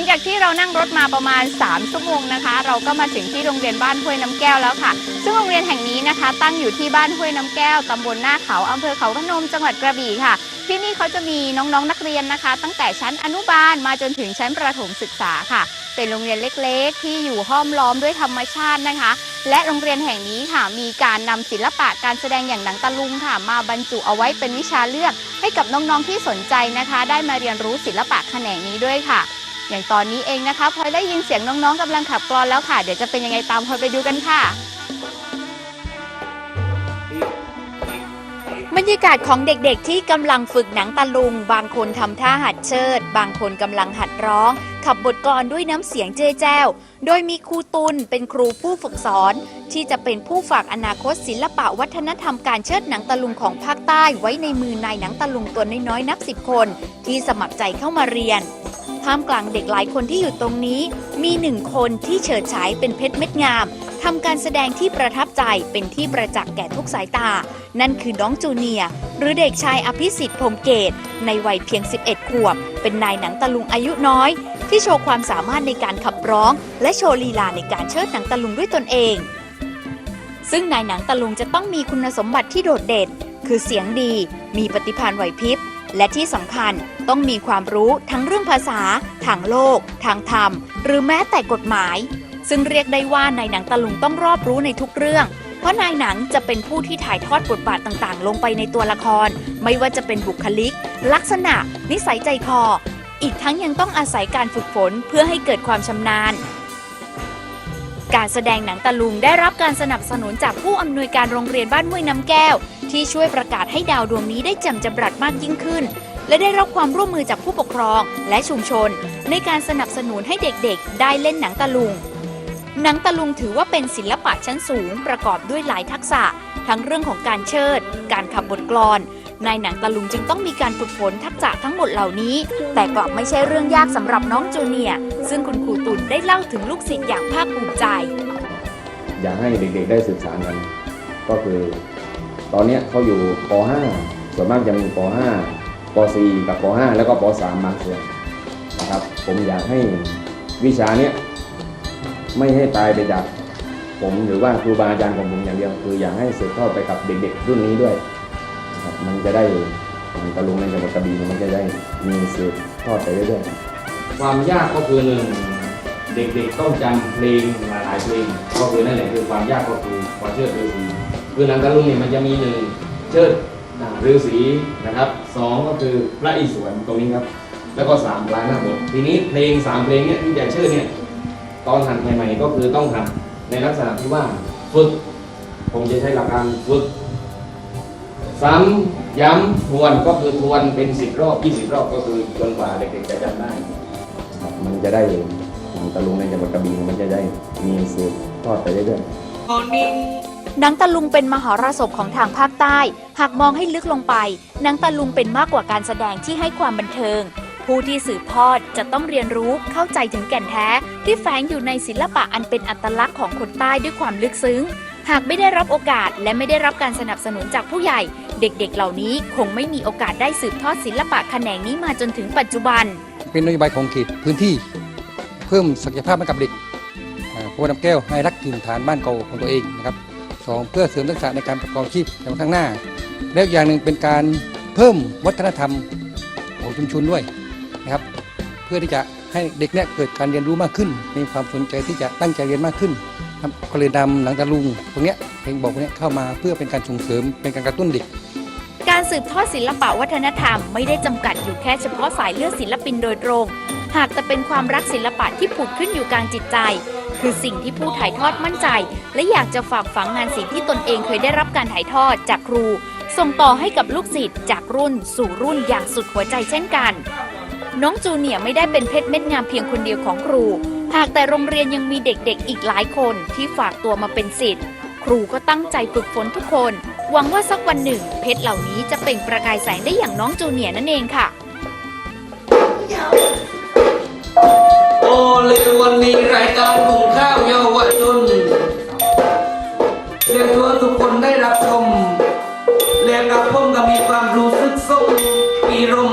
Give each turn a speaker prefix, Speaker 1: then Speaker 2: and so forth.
Speaker 1: งจากที่เรานั่งรถมาประมาณ 3 ชั่วโมงนะคะ เราก็มาถึงที่โรงเรียนบ้านห้วยน้ำแก้วแล้วค่ะ ซึ่งโรงเรียนแห่งนี้นะคะ ตั้งอยู่ที่บ้านห้วยน้ำแก้วตำบลหน้าเขาอำเภอเขาพนมจังหวัดกระบี่ค่ะ ที่นี่เขาจะมีน้องๆนักเรียนนะคะ ตั้งแต่ชั้นอนุบาลมาจนถึงชั้นประถมศึกษาค่ะ เป็นโรงเรียนเล็กๆ ที่อยู่ห้อมล้อมด้วยธรรมชาตินะคะ และโรงเรียนแห่งนี้ค่ะ มีการนำศิลปะการแสดงอย่างหนังตะลุงค่ะ มาบรรจุเอาไว้เป็นวิชาเลือก ให้กับน้องๆที่สนใจนะคะ ได้มาเรียนรู้ศิลปะแขนงนี้ด้วยค่ะ อย่างตอนนี้เองนะคะพลอยได้ยินเสียงน้องๆกำลังขับกลอนแล้วค่ะ เดี๋ยวจะเป็นยังไงตามพลอยไปดูกันค่ะ บรรยากาศของเด็กๆที่กำลังฝึกหนังตะลุง บางคนทำท่าหัดเชิด บางคนกำลังหัดร้อง ขับบทกลอนด้วยน้ำเสียงเจ้แจ้ว โดยมีครูตุลเป็นครูผู้ฝึกสอน ที่จะเป็นผู้ฝากอนาคตศิลปะวัฒนธรรมการเชิดหนังตะลุงของภาคใต้ ไว้ในมือนายหนังตะลุงตัวน้อยๆนับสิบคน ที่สมัครใจเข้ามาเรียน ท่ามกลางเด็กหลายคนที่อยู่ตรงนี้ มีหนึ่งคนที่เฉิดฉายเป็นเพชรเม็ดงามทำการแสดงที่ประทับใจเป็นที่ประจักษ์แก่ทุกสายตา นั่นคือน้องจูเนียหรือเด็กชายอภิสิทธิ์พรมเกต ในวัยเพียง 11 ขวบ เป็นนายหนังตะลุงอายุน้อย ที่โชว์ความสามารถในการขับร้อง และโชว์ลีลาในการเชิดหนังตะลุงด้วยตนเอง ซึ่งนายหนังตะลุงจะต้องมีคุณสมบัติที่โดดเด่น คือเสียงดี มีปฏิภาณไหวพริบ และที่สำคัญต้องมีความรู้ทั้งเรื่องภาษา ทางโลก ทางธรรม หรือแม้แต่กฎหมาย ซึ่งเรียกได้ว่าในหนังตะลุงต้องรอบรู้ในทุกเรื่อง เพราะนายหนังจะเป็นผู้ที่ถ่ายทอดบทบาทต่างๆ ลงไปในตัวละคร ไม่ว่าจะเป็นบุคลิก ลักษณะ นิสัยใจคอ อีกทั้งยังต้องอาศัยการฝึกฝนเพื่อให้เกิดความชำนาญ การแสดงหนังตะลุงได้รับการสนับสนุนจากผู้อำนวยการโรงเรียนบ้านห้วยน้ำแก้ว ที่ช่วยประกาศให้ดาวดวงนี้ได้แจ่มจำรัดมากยิ่งขึ้น และได้รับความร่วมมือจากผู้ปกครองและชุมชน ในการสนับสนุนให้เด็กๆ ได้เล่นหนังตะลุง หนังตะลุงถือว่าเป็นศิลปะชั้นสูงประกอบด้วยหลายทักษะ ทั้งเรื่องของการเชิด การขับบทกลอน นายหนังตะลุงจึงต้องมีการฝึกฝนทักษะทั้งหมดเหล่านี้ แต่กลับไม่ใช่เรื่องยากสำหรับน้องจูเนียร์ซึ่งคุณครูตุลได้เล่าถึงลูกศิษย์อย่างภาคภูมิใจ
Speaker 2: อยากให้เด็กๆได้สื่อสารกัน ก็คือ ตอนเนี้ยเขาอยู่ป .5 ส่วนมากจะมีป .5 ป .4 กับป .5 แล้วก็ป .3 บางส่วนนะครับผมอยากให้วิชาเนี้ยไม่ให้ตายไปจากผมหรือว่าครูบาอาจารย์ของผมอย่างเดียว คืออยากให้สืบทอดไปกับเด็กๆรุ่นนี้ด้วย ครับมันจะได้ตะลุงในจังหวัดกระบี่มันจะได้มีสืบทอดไปเรื่อยๆความยากก็คือหนึ่งเด็กๆต้องจำเพลงหลายๆเพลงก็คือนั่นแหละคือความยากก็คือความเชิดฤาษีคือหนังตะลุงเนี่ยมันจะมีหนึ่งเชิดฤาษีนะครับสองก็คือพระอิศวรตรงนี้ครับ แล้วก็สามลายหน้าบททีนี้เพลงสามเพลงเนี่ยที่จะเชิดเนี่ยตอนหัดใหม่ๆก็คือต้องหัดในลักษณะที่ว่าฝึกผมจะใช้หลักการฝึก ซ้ำย้ำทวนก็คือทวนเป็นสิบรอบยี่สิบรอบก็คือจนกว่าเด็กๆจะจำได้มันจะได้หนังตะลุงในจังหวัดกระบี่มันจะได้มีสืบทอดไปเรื่อยๆ
Speaker 1: หนังตะลุงเป็นมหรสพของทางภาคใต้ หากมองให้ลึกลงไปหนังตะลุงเป็นมากกว่าการแสดงที่ให้ความบันเทิง ผู้ที่สืบทอดจะต้องเรียนรู้เข้าใจถึงแก่นแท้ ที่แฝงอยู่ในศิลปะอันเป็นอัตลักษณ์ของคนใต้ด้วยความลึกซึ้ง หากไม่ได้รับโอกาสและไม่ได้รับการสนับสนุนจากผู้ใหญ่ เด็กๆ เหล่านี้คงไม่มีโอกาสได้สืบทอดศิลปะแขนงนี้มาจนถึงปัจจุบัน
Speaker 3: เป็นนโยบายของเขตพื้นที่ เพิ่มศักยภาพให้กับเด็กอ่าเพราะว่าน้ำแก้วให้รักถิ่นฐานบ้านเก่าของตัวเองนะครับสองเพื่อเสริมทักษะในการประกอบอาชีพในวันข้างหน้า และอีกอย่างหนึ่งเป็นการเพิ่มวัฒนธรรมของชุมชนด้วยนะครับ เพื่อที่จะให้เด็กเนี่ยเกิดการเรียนรู้มากขึ้น มีความสนใจที่จะตั้งใจเรียนมากขึ้นครับก็เลยนำหนังตะลุงตรงเนี้ยเพลงบอกพวกเนี้ยเข้ามาเพื่อเป็นการส่งเสริมเป็นการกระตุ้นเด็ก
Speaker 1: การสืบทอดศิลปะวัฒนธรรมไม่ได้จำกัดอยู่แค่เฉพาะสายเลือดศิลปินโดยตรง หากแต่เป็นความรักศิลปะที่ผุดขึ้นอยู่กลางจิตใจ คือสิ่งที่ผู้ถ่ายทอดมั่นใจ และอยากจะฝากฝังงานศิลป์ที่ตนเองเคยได้รับการถ่ายทอดจากครู ส่งต่อให้กับลูกศิษย์จากรุ่น สู่รุ่นอย่างสุดหัวใจเช่นกัน น้องจูเนียร์ไม่ได้เป็นเพชรเม็ดงามเพียงคนเดียวของครู หากแต่โรงเรียนยังมีเด็กๆ อีกหลายคนที่ฝากตัวมาเป็นศิษย์ครูก็ตั้งใจฝึกฝนทุกคน หวังว่าสักวันหนึ่ง เพชรเหล่านี้จะเปล่งประกายแสงได้อย่างน้องจูเนียร์นั่นเองค่ะ
Speaker 4: โอเลวันนี้รายการหุงข้าวเยาวชนเรียกว่าทุกคนได้รับชม และรับมกัมีความรู้สึกสุขปีรม